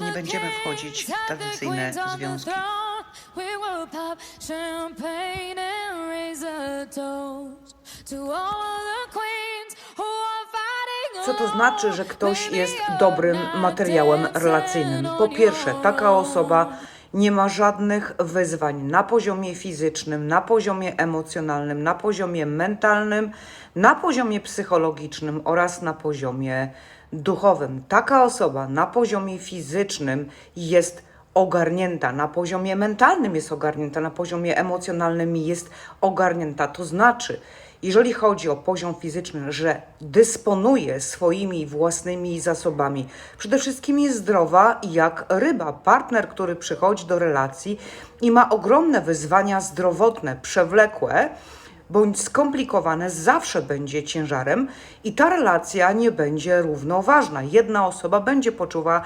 Nie będziemy wchodzić w tradycyjne związki. Co to znaczy, że ktoś jest dobrym materiałem relacyjnym? Po pierwsze, taka osoba nie ma żadnych wyzwań na poziomie fizycznym, na poziomie emocjonalnym, na poziomie mentalnym, na poziomie psychologicznym oraz na poziomie duchowym. Taka osoba na poziomie fizycznym jest ogarnięta, na poziomie mentalnym jest ogarnięta, na poziomie emocjonalnym jest ogarnięta. To znaczy, jeżeli chodzi o poziom fizyczny, że dysponuje swoimi własnymi zasobami, przede wszystkim jest zdrowa jak ryba. Partner, który przychodzi do relacji i ma ogromne wyzwania zdrowotne, przewlekłe, bądź skomplikowane, zawsze będzie ciężarem i ta relacja nie będzie równoważna. Jedna osoba będzie poczuwa